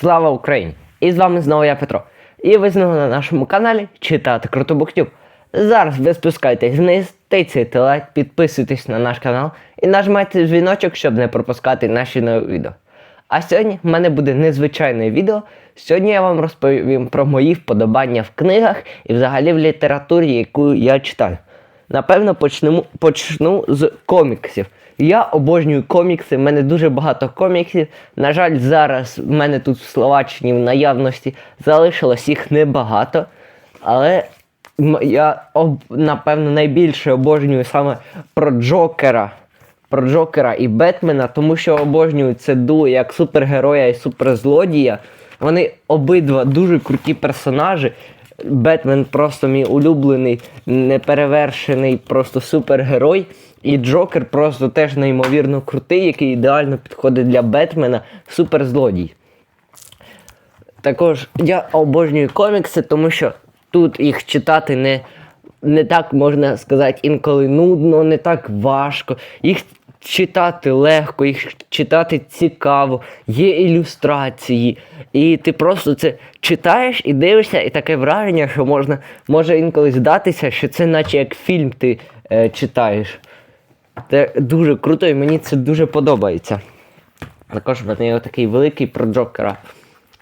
Слава Україні! І з вами знову я Петро. І ви знову на нашому каналі Читати Круто Буктюб. Зараз ви спускайтесь вниз, тицяйте лайк, підписуйтесь на наш канал і нажимайте дзвіночок, щоб не пропускати наші нові відео. А сьогодні в мене буде незвичайне відео. Сьогодні я вам розповім про мої вподобання в книгах і взагалі в літературі, яку я читаю. Напевно, почнемо, почну з коміксів. Я обожнюю комікси, в мене дуже багато коміксів. На жаль, зараз в мене тут в Словаччині в наявності залишилось їх небагато. Але я напевно найбільше обожнюю саме про Джокера. Про Джокера і Бетмена, тому що обожнюю це дуо як супергероя і суперзлодія. Вони обидва дуже круті персонажі. Бетмен просто мій улюблений, неперевершений, просто супергерой. І Джокер просто теж неймовірно крутий, який ідеально підходить для Бетмена, суперзлодій. Також я обожнюю комікси, тому що тут їх читати не, не так можна сказати, інколи нудно, не так важко. Їх читати легко, їх читати цікаво, є ілюстрації. І ти просто це читаєш і дивишся, і таке враження, що можна може інколи здатися, що це наче як фільм ти е, читаєш. Це дуже круто і мені це дуже подобається. Також в мене є такий великий про Джокера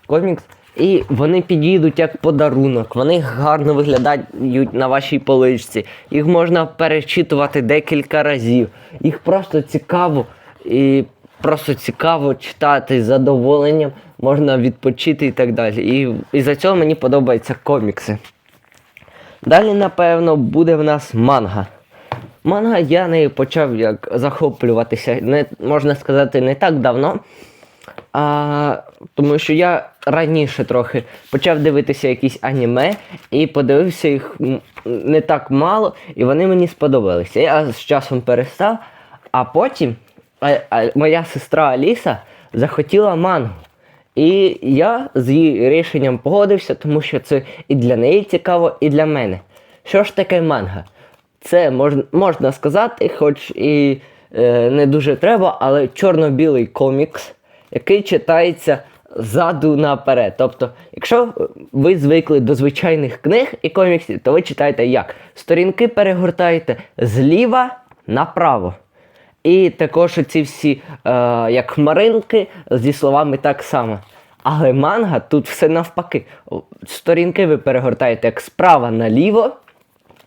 комікс. І вони підійдуть як подарунок, вони гарно виглядають на вашій поличці. Їх можна перечитувати декілька разів. Їх просто цікаво і просто цікаво читати з задоволенням, можна відпочити і так далі. І, і за цього мені подобаються комікси. Далі, напевно, буде в нас манга. Манга я нею почав як захоплюватися, не, можна сказати, не так давно. А, тому що я раніше трохи почав дивитися якісь аніме і подивився їх не так мало, і вони мені сподобалися. Я з часом перестав, а потім а, а, моя сестра Аліса захотіла мангу. І я з її рішенням погодився, тому що це і для неї цікаво, і для мене. Що ж таке манга? Це можна, можна сказати, хоч і е, не дуже треба, але чорно-білий комікс, який читається ззаду наперед. Тобто, якщо ви звикли до звичайних книг і коміксів, то ви читаєте як? Сторінки перегортаєте зліва направо. І також ці всі, е, як хмаринки, зі словами так само. Але манга тут все навпаки. Сторінки ви перегортаєте як справа наліво,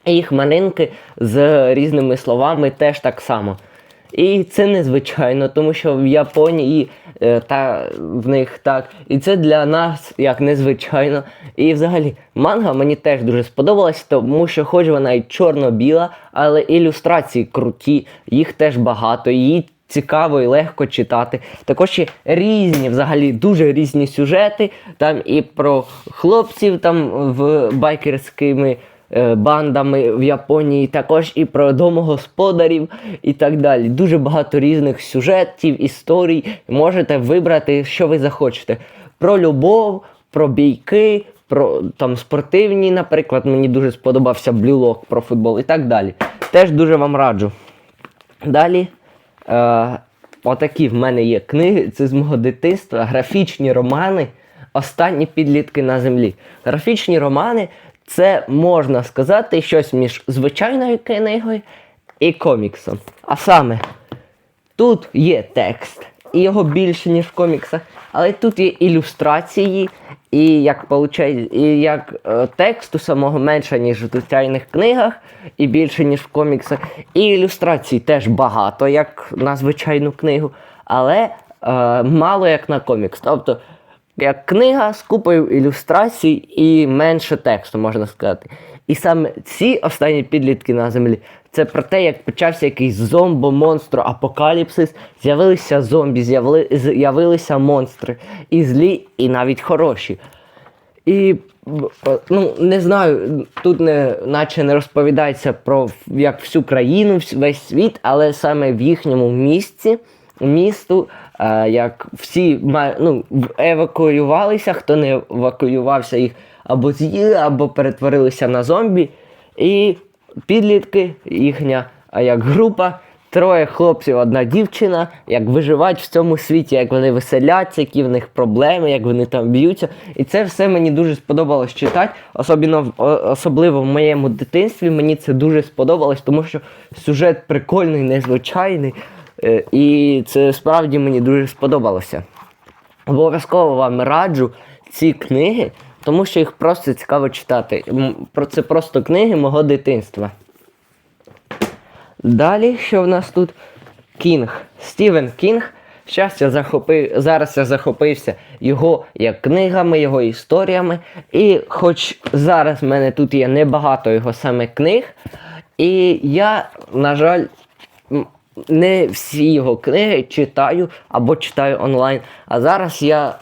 їх манинки з різними словами теж так само. І це незвичайно, тому що в Японії е, та в них так. І це для нас як незвичайно. І взагалі манга мені теж дуже сподобалась, тому що хоч вона і чорно-біла, але ілюстрації круті, їх теж багато. Її цікаво і легко читати. Також є різні, взагалі, дуже різні сюжети. Там і про хлопців там в байкерськими бандами в Японії, також і про домогосподарів і так далі. Дуже багато різних сюжетів, історій. Можете вибрати, що ви захочете. Про любов, про бійки, про там спортивні, наприклад, мені дуже сподобався блюлок про футбол і так далі. Теж дуже вам раджу. Далі. Е, отакі в мене є книги, це з мого дитинства, графічні романи, останні підлітки на землі. Графічні романи це можна сказати щось між звичайною книгою і коміксом. А саме, тут є текст, і його більше, ніж в коміксах, але тут є ілюстрації, і як і як е, тексту самого менше, ніж в звичайних книгах, і більше, ніж в коміксах. І ілюстрацій теж багато, як на звичайну книгу, але е, мало як на комікс. Тобто, як книга з купою ілюстрацій і менше тексту, можна сказати. І саме ці останні підлітки на землі це про те, як почався якийсь зомбо, монстро, апокаліпсис, з'явилися зомбі, з'явили- з'явилися монстри. І злі, і навіть хороші. І е, ну, не знаю, тут не, наче не розповідається про як всю країну, весь світ, але саме в їхньому місці, місту, е, як всі ну, евакуювалися, хто не евакуювався, їх або з'їли, або перетворилися на зомбі. І підлітки, їхня як група, троє хлопців, одна дівчина, як виживають в цьому світі, як вони веселяться, які в них проблеми, як вони там б'ються. І це все мені дуже сподобалось читати, особливо, особливо в моєму дитинстві. Мені це дуже сподобалось, тому що сюжет прикольний, незвичайний. Е, І це справді мені дуже сподобалося. Обов'язково вам раджу ці книги, тому що їх просто цікаво читати. Це просто книги мого дитинства. Далі, що в нас тут? Кінг. Стівен Кінг. Щас я захопив, зараз я захопився його як книгами, його історіями. І хоч зараз в мене тут є небагато його саме книг, і я, на жаль, не всі його книги читаю або читаю онлайн. А зараз я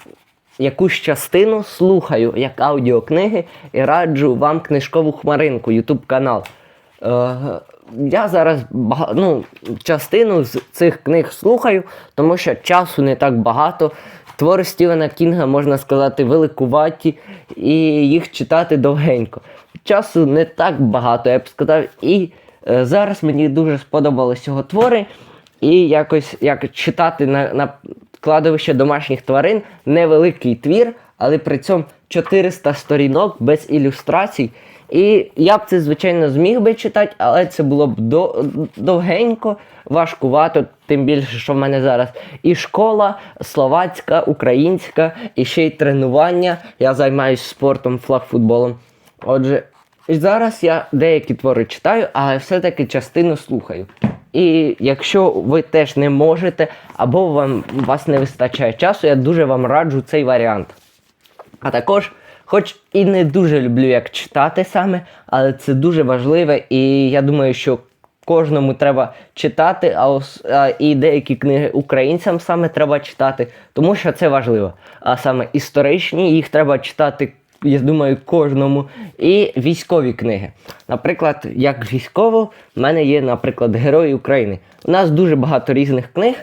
якусь частину слухаю як аудіокниги і раджу вам книжкову хмаринку, YouTube канал. Е, я зараз ну, частину з цих книг слухаю, тому що часу не так багато. Твори Стівена Кінга, можна сказати, великуваті, і їх читати довгенько. Часу не так багато, я б сказав. І зараз мені дуже сподобались його твори. І якось як читати на, на кладовище домашніх тварин невеликий твір, але при цьому 400 сторінок без ілюстрацій. І я б це, звичайно, зміг би читати, але це було б до, довгенько, важкувато, тим більше, що в мене зараз і школа, словацька, українська, і ще й тренування. Я займаюся спортом, флагфутболом. Отже, зараз я деякі твори читаю, але все-таки частину слухаю. І якщо ви теж не можете, або вам вас не вистачає часу, я дуже вам раджу цей варіант. А також, хоч і не дуже люблю як читати саме, але це дуже важливе, і я думаю, що кожному треба читати, а і деякі книги українцям саме треба читати, тому що це важливо. А саме історичні, їх треба читати. Я думаю, кожному і військові книги. Наприклад, як військово, в мене є, наприклад, Герої України. У нас дуже багато різних книг,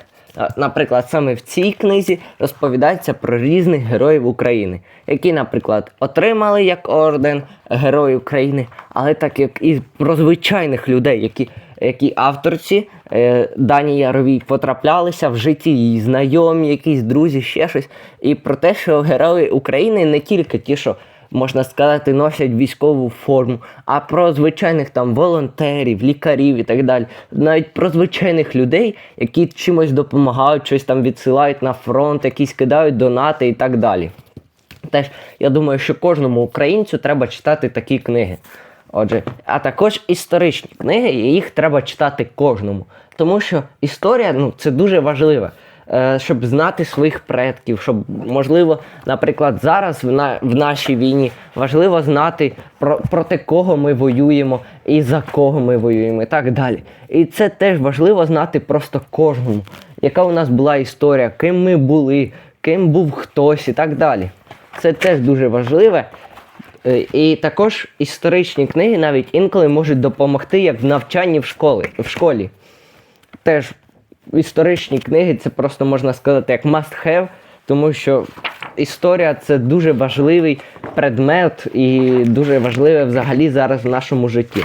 Наприклад, саме в цій книзі розповідається про різних героїв України, які, наприклад, отримали як орден Герой України, але так як і про звичайних людей, які, які авторці е, Дані Яровій потраплялися в житті її знайомі, якісь друзі, ще щось. І про те, що герої України не тільки ті, що можна сказати, носять військову форму, а про звичайних там волонтерів, лікарів і так далі. Навіть про звичайних людей, які чимось допомагають, щось там відсилають на фронт, якісь кидають донати і так далі. Теж я думаю, що кожному українцю треба читати такі книги. Отже, а також історичні книги, і їх треба читати кожному. Тому що історія ну, це дуже важливо. Е, щоб знати своїх предків, щоб, можливо, наприклад, зараз в, на, в нашій війні важливо знати про, проти кого ми воюємо і за кого ми воюємо, і так далі. І це теж важливо знати просто кожному, яка у нас була історія, ким ми були, ким був хтось і так далі. Це теж дуже важливе. Е, І також історичні книги навіть інколи можуть допомогти як в навчанні в школі. В школі. Теж історичні книги це просто можна сказати як must have, тому що історія це дуже важливий предмет і дуже важливе взагалі зараз в нашому житті.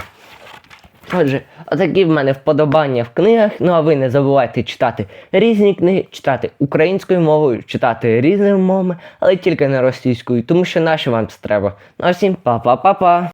Отже, отакі в мене вподобання в книгах. Ну а ви не забувайте читати різні книги, читати українською мовою, читати різними мовами, але тільки не російською, тому що наші вам це треба. Ну а всім па-па-па-па!